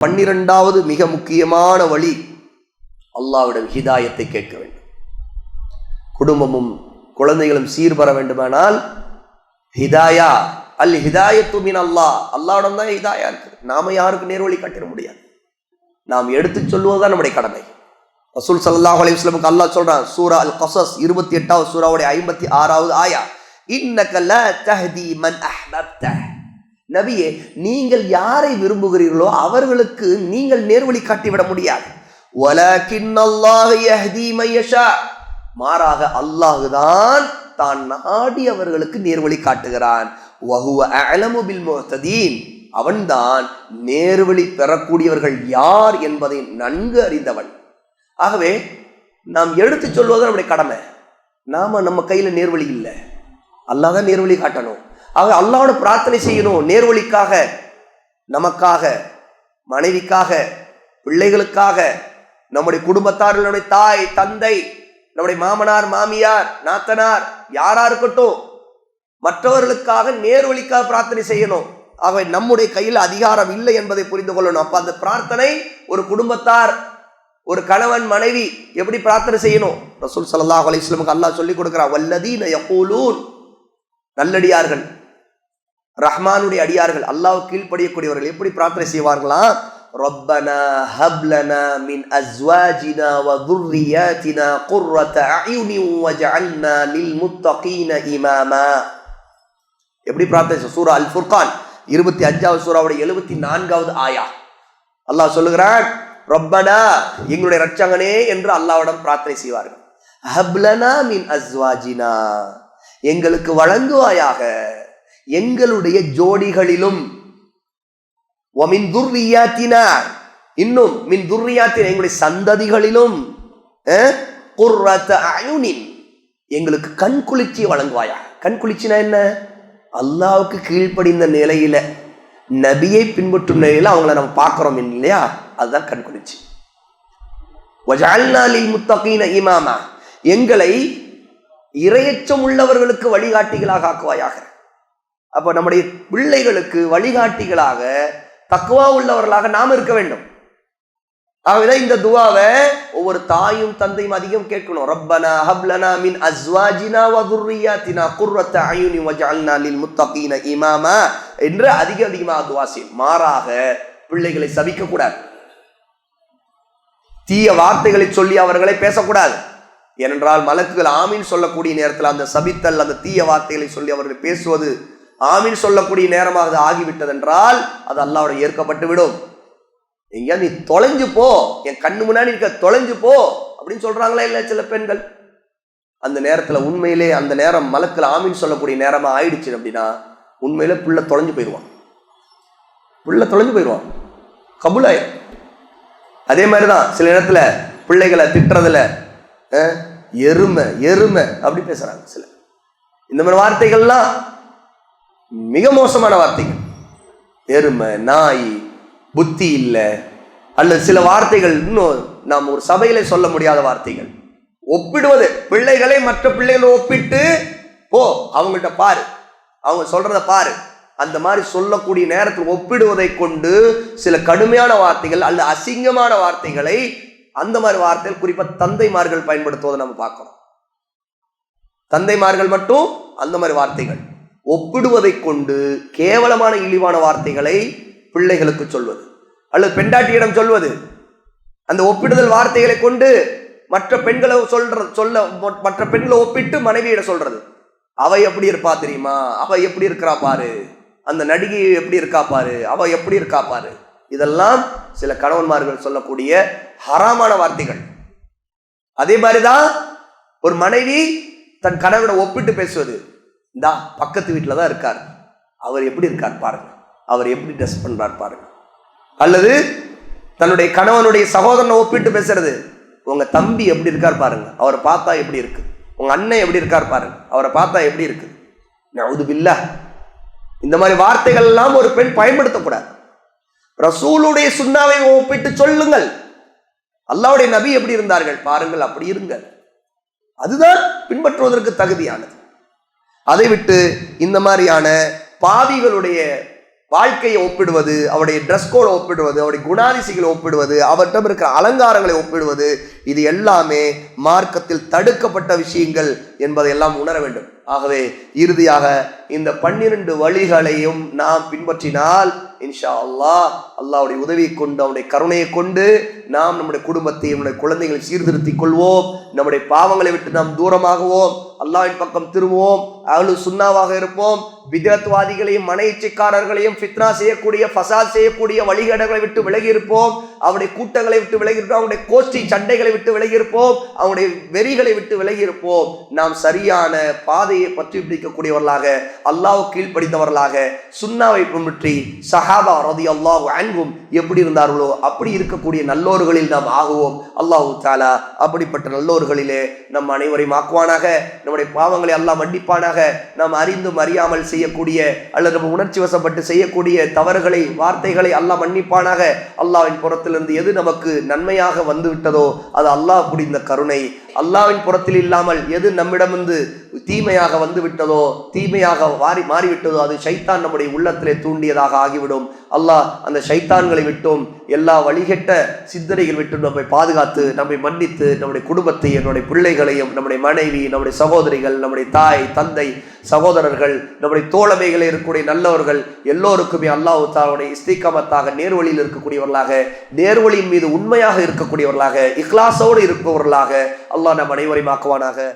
பன்னிரெண்டாவது மிக முக்கியமான வழி அல்லாவிடம் ஹிதாயத்தை கேட்க வேண்டும். குடும்பமும் குழந்தைகளும் சீர்பெற வேண்டுமானால் ஹிதாயா அல் ஹிதாயத்து மீன் அல்லாஹ். அல்லாவிடம் தான் ஹிதாயா இருக்குது. நாம யாருக்கு நேர்வழி காட்டிட முடியாது. நாம் எடுத்து சொல்லுவதுதான் நம்முடைய கடமை. ரசூல் சல்லாஹ் அலைஹிஸ்லமுக்கு அல்லாஹ் சொல்றான் சூரா அல் கசஸ் இருபத்தி எட்டாவது சூராவுடைய ஐம்பத்தி ஆறாவது ஆயா இன்னக்கல்ல தஹதி மன் அஹ்பப்த நபியே நீங்கள் யாரை விரும்புகிறீர்களோ அவர்களுக்கு நீங்கள் நேர்வழி காட்டிவிட முடியாது. மையஷா மாறாக அல்லாஹ் தான் தான் நாடி அவர்களுக்கு நேர்வழி காட்டுகிறான். பில் அவன்தான் நேர்வழி பெறக்கூடியவர்கள் யார் என்பதை நன்கு அறிந்தவன். ஆகவே நாம் எடுத்து சொல்வது நம்முடைய கடமை. நாம நம்ம கையில் நேர்வழி இல்லை. அல்லாதான் நேர்வழி காட்டணும். ஆக அல்லாவோட பிரார்த்தனை செய்யணும். நேர்வழிக்காக நமக்காக மனைவிக்காக பிள்ளைகளுக்காக நம்முடைய குடும்பத்தார்களுடைய தாய் தந்தை நம்முடைய மாமனார் மாமியார் நாத்தனார் யாரா இருக்கட்டும் மற்றவர்களுக்காக நேர்வழிக்காக பிரார்த்தனை செய்யணும். ஆகவே நம்முடைய கையில் அதிகாரம் இல்லை என்பதை புரிந்து கொள்ளணும். அப்ப அந்த பிரார்த்தனை ஒரு குடும்பத்தார் ஒரு கணவன் மனைவி எப்படி பிரார்த்தனை செய்யணும்? ரசூல் சல்லாஹ் அலிஸ்லமுக்கு அல்லாஹ் சொல்லி கொடுக்குறான் வல்லதீன யகூலூன். நல்லடியார்கள் ரஹ்மானுடைய அடியார்கள் அல்லாஹ் கீழ்ப்படியக்கூடியவர்கள் எப்படி பிரார்த்தனை செய்வார்களாம் ربنا هب لنا من ازواجنا وذرياتنا قرة اعين واجعلنا للمتقين اماما எப்படி பிரார்த்தனை சூரா அல் ஃபுர்கான் இருபத்தி அஞ்சாவது சூறாவுடைய எழுபத்தி நான்காவது ஆயா அல்லாஹ் சொல்லுகிறான் ரப்பனா எங்களுடைய ரட்சகனே என்று அல்லாவிடம் பிரார்த்தனை செய்வார்கள் ஹப்லனா மின் அஸ்வாஜினா எங்களுக்கு வழங்குவாயாக எங்களுடைய ஜோடிகளிலும். ஒமின் துர்ரியாத்தினா இன்னும் மின் துர்ரியாத்தின எங்களுடைய சந்ததிகளிலும் எங்களுக்கு கண் குளிர்ச்சி வழங்குவாயா? கண் குளிர்ச்சினா என்ன? அல்லாவுக்கு கீழ்ப்படிந்த நிலையில நபியை பின்பற்றும் நிலையில அவங்கள நம்ம பார்க்கிறோம் இல்லையா? அதுதான் கண் குளிர்ச்சி. முத்தகீன இமாமா எங்களை இரையச்சம் உள்ளவர்களுக்கு வழிகாட்டிகளாக ஆக்குவாயாக. அப்போ நம்முடைய பிள்ளைகளுக்கு வழிகாட்டிகளாக தக்குவா உள்ளவர்களாக நாம் இருக்க வேண்டும். ஆகவேதான் இந்த துவாவை ஒவ்வொரு தாயும் தந்தையும் அதிகம் கேட்கணும். ரப்பனா ஹப்லனா மின் அஸ்வாஜினா வ துர்ரியாத்தினா குர்ரத்த அயுனி வஜால்னா லில் முத்தகீன இமாமா என்று அதிக அதிகமாக துவா செய்யும் மாறாக பிள்ளைகளை சபிக்க கூடாது தீய வார்த்தைகளை சொல்லி அவர்களை பேசக்கூடாது. ஏனென்றால் மலக்குகள் ஆமீன் சொல்லக்கூடிய நேரத்தில் அந்த சபித்தல் அந்த தீய வார்த்தைகளை சொல்லி அவர்கள் பேசுவது ஆமீன் சொல்லக்கூடிய நேரமாக அது ஆகிவிட்டதென்றால் அது அல்லாவோட ஏற்கப்பட்டு விடும் எங்கேயா நீ தொலைஞ்சு போ. என் கண்ணு முன்னாடி இருக்க தொலைஞ்சு போ. அப்படின்னு சொல்றாங்களா இல்லை சில பெண்கள்? அந்த நேரத்தில் உண்மையிலே அந்த நேரம் மலக்கில் ஆமீன் சொல்லக்கூடிய நேரமாக ஆயிடுச்சு அப்படின்னா உண்மையில புள்ள தொலைஞ்சு போயிடுவான். புள்ள தொலைஞ்சு போயிடுவான். கபுலாயிரும் அதே மாதிரி தான் சில இடத்துல பிள்ளைகளை திட்டுறதுல எருமை எருமை அப்படி பேசுகிறாங்க சில. இந்த மாதிரி வார்த்தைகள்லாம் மிக மோசமான வார்த்தைகள். எருமை நாய் புத்தி இல்லை அல்லது சில வார்த்தைகள் இன்னும் நாம் ஒரு சபையில சொல்ல முடியாத வார்த்தைகள். ஒப்பிடுவது பிள்ளைகளை மற்ற பிள்ளைகளை ஒப்பிட்டு போ அவங்கள்ட்ட பாரு. அவங்க சொல்றத பாரு. அந்த மாதிரி சொல்லக்கூடிய நேரத்தில் ஒப்பிடுவதை கொண்டு சில கடுமையான வார்த்தைகள் அல்லது அசிங்கமான வார்த்தைகளை அந்த மாதிரி வார்த்தைகள் குறிப்பாக தந்தைமார்கள் பயன்படுத்துவதை நம்ம பார்க்கிறோம். தந்தைமார்கள் மட்டும் அந்த மாதிரி வார்த்தைகள். ஒப்பிடுவதை கொண்டு கேவலமான இழிவான வார்த்தைகளை பிள்ளைகளுக்கு சொல்வது. அல்லது பெண்டாட்டியிடம் சொல்வது. அந்த ஒப்பிடுதல் வார்த்தைகளை கொண்டு மற்ற பெண்களை சொல்ற சொல்ல மற்ற பெண்களை ஒப்பிட்டு மனைவியிட சொல்றது. அவ எப்படி இருப்பா தெரியுமா? அவ எப்படி இருக்கிறா பாரு? அந்த நடிகை எப்படி இருக்கா பாரு? அவ எப்படி இருக்கா பாரு? இதெல்லாம் சில கணவன்மார்கள் சொல்லக்கூடிய ஹராமான வார்த்தைகள். அதே மாதிரிதான் ஒரு மனைவி தன் கணவனை ஒப்பிட்டு பேசுவது. இந்தா பக்கத்து வீட்டில் தான் இருக்கார். அவர் எப்படி இருக்கார் பாருங்க. அவர் எப்படி ட்ரெஸ் பண்ணுறார் பாருங்க. அல்லது தன்னுடைய கணவனுடைய சகோதரனை ஒப்பிட்டு பேசுறது. உங்க தம்பி எப்படி இருக்கார் பாருங்க. அவரை பார்த்தா எப்படி இருக்கு? உங்க அண்ணன் எப்படி இருக்கார் பாருங்க. அவரை பார்த்தா எப்படி இருக்கு? நவுது பில்லா. இந்த மாதிரி வார்த்தைகள் எல்லாம் ஒரு பெண் பயன்படுத்தக்கூடாது. ரசூலுடைய சுண்ணாவை ஒப்பிட்டு சொல்லுங்கள். அல்லாவுடைய நபி எப்படி இருந்தார்கள்? பாருங்கள் அப்படி இருங்கள். அதுதான் பின்பற்றுவதற்கு தகுதியானது. அதை விட்டு இந்த மாதிரியான பாவிகளுடைய வாழ்க்கையை ஒப்பிடுவது அவருடைய ட்ரெஸ் கோடை ஒப்பிடுவது அவருடைய குணாதிசைகளை ஒப்பிடுவது அவர்கிட்ட இருக்கிற அலங்காரங்களை ஒப்பிடுவது இது எல்லாமே மார்க்கத்தில் தடுக்கப்பட்ட விஷயங்கள் என்பதை எல்லாம் உணர வேண்டும். ஆகவே இறுதியாக இந்த பன்னிரண்டு வழிகளையும் நாம் பின்பற்றினால் இன்ஷா அல்லாஹ் அல்லாவுடைய உதவியை கொண்டு அவனுடைய கருணையை கொண்டு நாம் நம்முடைய குடும்பத்தை நம்முடைய குழந்தைகளை சீர்திருத்திக் கொள்வோம். நம்முடைய பாவங்களை விட்டு நாம் தூரமாகுவோம். அல்லாவின் பக்கம் திரும்புவோம் அவளு சுண்ணாவாக இருப்போம் விதத்வாதிகளையும் மன இச்சைக்காரர்களையும் ஃபித்னா செய்யக்கூடிய ஃபசாத் செய்யக்கூடிய வழிகேடுகளை விட்டு விலகி இருப்போம். அவனுடைய கூட்டங்களை விட்டு விலகியிருப்போம் அவனுடைய கோஷ்டி சண்டைகளை விட்டு விலகியிருப்போம் அவனுடைய வெறிகளை விட்டு விலகியிருப்போம். நாம் சரியான பாதையை பற்றி பிடிக்கக்கூடியவர்களாக அல்லாஹ் கீழ்ப்படித்தவர்களாக சுண்ணாவை பின்பற்றி சஹாபா ரதி அல்லாஹ் அன்பும் எப்படி இருந்தார்களோ அப்படி இருக்கக்கூடிய நல்லோர்களில் நாம் ஆகுவோம். அல்லாஹூ தாலா அப்படிப்பட்ட நல்லோர்களிலே நம் அனைவரையும் ஆக்குவானாக. நம்முடைய பாவங்களை அல்லாஹ் மன்னிப்பானாக. நாம் அறிந்தும் அறியாமல் செய்யக்கூடிய அல்லது நம்ம உணர்ச்சி வசப்பட்டு செய்யக்கூடிய தவறுகளை வார்த்தைகளை அல்லாஹ் மன்னிப்பானாக. அல்லாஹ்வின் புறத்திலிருந்து எது நமக்கு நன்மையாக வந்துவிட்டதோ அது அல்லாஹ் புரிந்த கருணை. அல்லாஹ்வின் புறத்தில் இல்லாமல் எது நம்மிடமிருந்து தீமையாக வந்து விட்டதோ தீமையாக மாறி மாறிவிட்டதோ அது ஷைத்தான் நம்முடைய உள்ளத்திலே தூண்டியதாக ஆகிவிடும். அல்லாஹ் அந்த ஷைத்தான்களை விட்டும் எல்லா வழிகெட்ட சிந்தனைகள் விட்டும் நம்மை பாதுகாத்து நம்மை மன்னித்து நம்முடைய குடும்பத்தையும் நம்முடைய பிள்ளைகளையும் நம்முடைய மனைவி நம்முடைய சகோதரிகள் நம்முடைய தாய் தந்தை சகோதரர்கள் நம்முடைய தோழமைகளில் இருக்கக்கூடிய நல்லவர்கள் எல்லோருக்குமே அல்லாஹ் தாவுடைய இஸ்திகமத்தாக நேர்வழியில் இருக்கக்கூடியவர்களாக நேர்வழியின் மீது உண்மையாக இருக்கக்கூடியவர்களாக இக்லாசோடு இருப்பவர்களாக அல்லாஹ் நம் அனைவரையும் ஆக்குவானாக.